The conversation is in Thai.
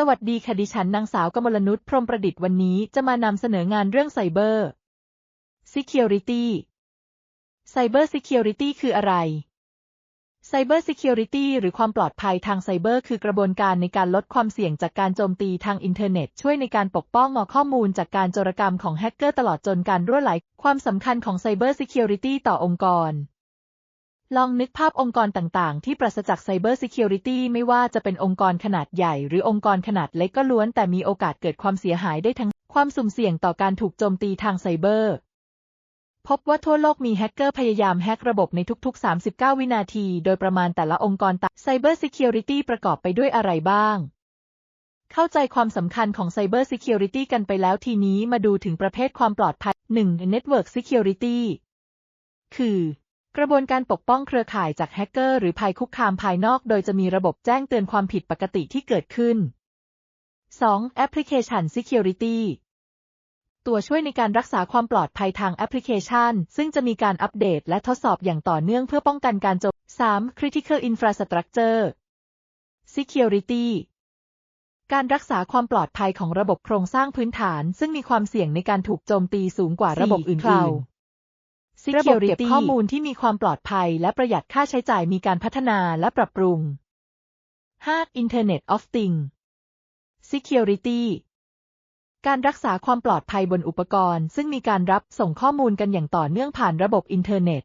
สวัสดีค่ะดิฉันนางสาวกมลนุชพรมประดิษฐ์วันนี้จะมานำเสนองานเรื่องไซเบอร์ Security Cyber Security คืออะไร Cyber Security หรือความปลอดภัยทางไซเบอร์ คือกระบวนการในการลดความเสี่ยงจากการโจมตีทางอินเทอร์เน็ต ช่วยในการปกป้องข้อมูลจากการโจรกรรมของแฮกเกอร์ตลอดจนการรั่วไหล ความสำคัญของ Cyber Security ต่อองค์กร ลองนึกภาพองค์กรต่างๆ ที่ปราศจาก Cyber Security ไม่ว่าจะเป็นองค์กรขนาดใหญ่ หรือองค์กรขนาดเล็กก็ล้วนแต่มีโอกาสเกิดความเสียหายได้ทั้งความสุ่มเสี่ยงต่อการถูกโจมตีทางไซเบอร์ พบว่าทั่วโลกมีแฮกเกอร์พยายามแฮกระบบในทุก ๆ 39 วินาที โดยประมาณแต่ละองค์กรต่าง Cyber Security ประกอบไปด้วยอะไรบ้าง เข้าใจความสำคัญของ Cyber Security กันไปแล้วทีนี้มาดูถึงประเภทความปลอดภัย 1. Network Security คือ กระบวนการปกป้องเครือข่ายจากแฮกเกอร์หรือภัยคุกคามภายนอก โดยจะมีระบบแจ้งเตือนความผิดปกติที่เกิดขึ้น 2. Application Security ตัวช่วยในการรักษาความปลอดภัยทางแอปพลิเคชัน ซึ่งจะมีการอัปเดตและทดสอบอย่างต่อเนื่องเพื่อป้องกันการโจม 3. Critical Infrastructure Security การรักษาความปลอดภัยของระบบโครงสร้างพื้นฐาน ซึ่งมีความเสี่ยงในการถูกโจมตีสูงกว่าระบบอื่นๆ ระบบเก็บข้อมูลที่มีความปลอดภัย และประหยัดค่าใช้จ่ายมีการพัฒนาและปรับปรุง 5. Internet of Things Security การรักษาความปลอดภัยบนอุปกรณ์ ซึ่งมีการรับส่งข้อมูลกันอย่างต่อเนื่องผ่านระบบอินเทอร์เน็ต